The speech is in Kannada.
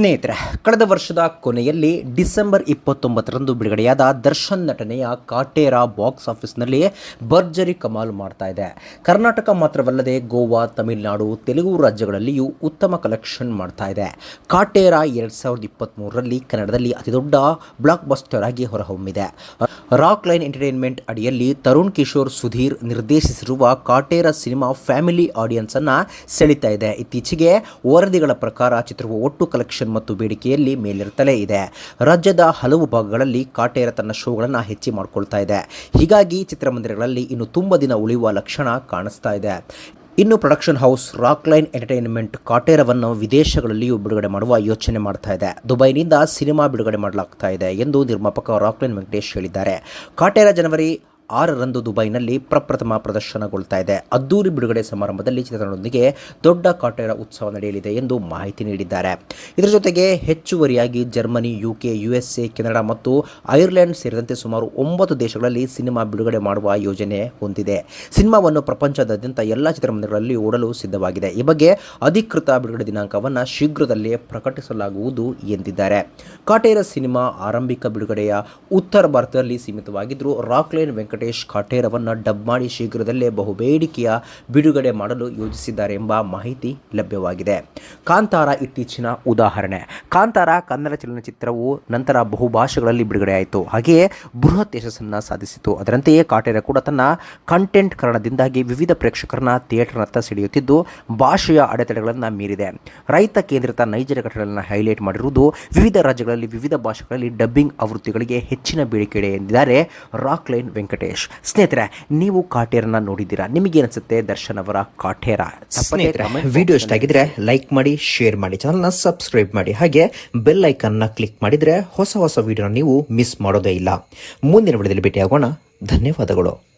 ಸ್ನೇಹಿತರೆ, ಕಳೆದ ವರ್ಷದ ಕೊನೆಯಲ್ಲಿ ಡಿಸೆಂಬರ್ ಇಪ್ಪತ್ತೊಂಬತ್ತರಂದು ಬಿಡುಗಡೆಯಾದ ದರ್ಶನ್ ನಟನೆಯ ಕಾಟೇರ ಬಾಕ್ಸ್ ಆಫೀಸ್ನಲ್ಲಿ ಭರ್ಜರಿ ಕಮಾಲು ಮಾಡ್ತಾ ಇದೆ. ಕರ್ನಾಟಕ ಮಾತ್ರವಲ್ಲದೆ ಗೋವಾ, ತಮಿಳುನಾಡು, ತೆಲುಗು ರಾಜ್ಯಗಳಲ್ಲಿಯೂ ಉತ್ತಮ ಕಲೆಕ್ಷನ್ ಮಾಡ್ತಾ ಇದೆ. ಕಾಟೇರ ಎರಡು ಸಾವಿರದ ಇಪ್ಪತ್ತ್ಮೂರರಲ್ಲಿ ಕನ್ನಡದಲ್ಲಿ ಅತಿದೊಡ್ಡ ಬ್ಲಾಕ್ ಬಸ್ಟರ್ ಆಗಿ ಹೊರಹೊಮ್ಮಿದೆ. ರಾಕ್ ಲೈನ್ ಎಂಟರ್ಟೈನ್ಮೆಂಟ್ ಅಡಿಯಲ್ಲಿ ತರುಣ್ ಕಿಶೋರ್, ಸುಧೀರ್ ನಿರ್ದೇಶಿಸಿರುವ ಕಾಟೇರ ಸಿನಿಮಾ ಫ್ಯಾಮಿಲಿ ಆಡಿಯನ್ಸ್ ಅನ್ನ ಸೆಳೀತಾ ಇದೆ. ಇತ್ತೀಚೆಗೆ ವರದಿಗಳ ಪ್ರಕಾರ ಚಿತ್ರವು ಒಟ್ಟು ಕಲೆಕ್ಷನ್ ಮತ್ತು ಬೇಡಿಕೆಯಲ್ಲಿ ಮೇಲಿರುತ್ತಲೇ ಇದೆ. ರಾಜ್ಯದ ಹಲವು ಭಾಗಗಳಲ್ಲಿ ಕಾಟೇರ ತನ್ನ ಶೋಗಳನ್ನು ಹೆಚ್ಚಿ ಮಾಡಿಕೊಳ್ತಾ ಇದೆ. ಹೀಗಾಗಿ ಚಿತ್ರಮಂದಿರಗಳಲ್ಲಿ ಇನ್ನು ತುಂಬ ದಿನ ಉಳಿಯುವ ಲಕ್ಷಣ ಕಾಣಿಸ್ತಾ ಇದೆ. ಇನ್ನು ಪ್ರೊಡಕ್ಷನ್ ಹೌಸ್ ರಾಕ್ಲೈನ್ ಎಂಟರ್ಟೈನ್ಮೆಂಟ್, ಕಾಟೇರವನ್ನು ವಿದೇಶಗಳಲ್ಲಿಯೂ ಬಿಡುಗಡೆ ಮಾಡುವ ಯೋಚನೆ ಮಾಡ್ತಾ ಇದೆ. ದುಬೈನಿಂದ ಸಿನಿಮಾ ಬಿಡುಗಡೆ ಮಾಡಲಾಗ್ತಾ ಇದೆ ಎಂದು ನಿರ್ಮಾಪಕ ರಾಕ್ಲೈನ್ ವೆಂಕಟೇಶ್ ಹೇಳಿದ್ದಾರೆ. ಕಾಟೇರ ಜನವರಿ ಆರರಂದು ದುಬೈನಲ್ಲಿ ಪ್ರಪ್ರಥಮ ಪ್ರದರ್ಶನಗೊಳ್ತಾ ಇದೆ. ಅದ್ದೂರಿ ಬಿಡುಗಡೆ ಸಮಾರಂಭದಲ್ಲಿ ಚಿತ್ರತಂಡದೊಂದಿಗೆ ದೊಡ್ಡ ಕಾಟೇರ ಉತ್ಸವ ನಡೆಯಲಿದೆ ಎಂದು ಮಾಹಿತಿ ನೀಡಿದ್ದಾರೆ. ಇದರ ಜೊತೆಗೆ ಹೆಚ್ಚುವರಿಯಾಗಿ ಜರ್ಮನಿ, ಯುಕೆ, ಯುಎಸ್ಎ, ಕೆನಡಾ ಮತ್ತು ಐರ್ಲೆಂಡ್ ಸೇರಿದಂತೆ ಸುಮಾರು ಒಂಬತ್ತು ದೇಶಗಳಲ್ಲಿ ಸಿನಿಮಾ ಬಿಡುಗಡೆ ಮಾಡುವ ಯೋಜನೆ ಹೊಂದಿದೆ. ಸಿನಿಮಾವನ್ನು ಪ್ರಪಂಚದಾದ್ಯಂತ ಎಲ್ಲ ಚಿತ್ರಮಂದಿರಗಳಲ್ಲಿ ಓಡಲು ಸಿದ್ಧವಾಗಿದೆ. ಈ ಬಗ್ಗೆ ಅಧಿಕೃತ ಬಿಡುಗಡೆ ದಿನಾಂಕವನ್ನು ಶೀಘ್ರದಲ್ಲೇ ಪ್ರಕಟಿಸಲಾಗುವುದು ಎಂದಿದ್ದಾರೆ. ಕಾಟೇರ ಸಿನಿಮಾ ಆರಂಭಿಕ ಬಿಡುಗಡೆಯ ಉತ್ತರ ಭಾರತದಲ್ಲಿ ಸೀಮಿತವಾಗಿದ್ದರೂ ರಾಕ್ಲೈನ್ ವೆಂಕಟೇಶ್ ಕಾಟೇರವನ್ನು ಡಬ್ ಮಾಡಿ ಶೀಘ್ರದಲ್ಲೇ ಬಹುಬೇಡಿಕೆಯ ಬಿಡುಗಡೆ ಮಾಡಲು ಯೋಜಿಸಿದ್ದಾರೆ ಎಂಬ ಮಾಹಿತಿ ಲಭ್ಯವಾಗಿದೆ. ಕಾಂತಾರ ಇತ್ತೀಚಿನ ಉದಾಹರಣೆ. ಕಾಂತಾರ ಕನ್ನಡ ಚಲನಚಿತ್ರವು ನಂತರ ಬಹುಭಾಷೆಗಳಲ್ಲಿ ಬಿಡುಗಡೆಯಾಯಿತು. ಹಾಗೆಯೇ ಬೃಹತ್ ಯಶಸ್ಸನ್ನು ಸಾಧಿಸಿತು. ಅದರಂತೆಯೇ ಕಾಟೇರ ಕೂಡ ತನ್ನ ಕಂಟೆಂಟ್ ಕಾರಣದಿಂದಾಗಿ ವಿವಿಧ ಪ್ರೇಕ್ಷಕರನ್ನ ಥಿಯೇಟರ್ನತ್ತ ಸೆಳೆಯುತ್ತಿದ್ದು, ಭಾಷೆಯ ಅಡೆತಡೆಗಳನ್ನು ಮೀರಿದೆ. ರೈತ ಕೇಂದ್ರಿತ ನೈಜ ಘಟನೆಗಳನ್ನು ಹೈಲೈಟ್ ಮಾಡಿರುವುದು ವಿವಿಧ ರಾಜ್ಯಗಳಲ್ಲಿ, ವಿವಿಧ ಭಾಷೆಗಳಲ್ಲಿ ಡಬ್ಬಿಂಗ್ ಆವೃತ್ತಿಗಳಿಗೆ ಹೆಚ್ಚಿನ ಬೇಡಿಕೆ ಎಂದಿದ್ದಾರೆ ರಾಕ್ಲೈನ್ ವೆಂಕಟೇಶ್. ಸ್ನೇಹಿತರೆ ನೀವು ಕಾಟೇರನ್ನ ನೋಡಿದ್ದೀರಾ? ನಿಮಗೆ ಅನಿಸುತ್ತೆ ದರ್ಶನ್ ಅವರ ಕಾಟೇರ ಸ್ನೇಹಿತರೆ ವಿಡಿಯೋ ಇಷ್ಟ ಆಗಿದ್ರೆ ಲೈಕ್ ಮಾಡಿ ಶೇರ್ ಮಾಡಿ ಚಾನಲ್ನ ಸಬ್ಸ್ಕ್ರೈಬ್ ಮಾಡಿ. ಹಾಗೆ ಬೆಲ್ ಐಕನ್ನ ಕ್ಲಿಕ್ ಮಾಡಿದ್ರೆ ಹೊಸ ಹೊಸ ವಿಡಿಯೋನ ನೀವು ಮಿಸ್ ಮಾಡೋದೇ ಇಲ್ಲ. ಮುಂದಿನ ವಿಡಿಯೋದಲ್ಲಿ ಭೇಟಿಯಾಗೋಣ. ಧನ್ಯವಾದಗಳು.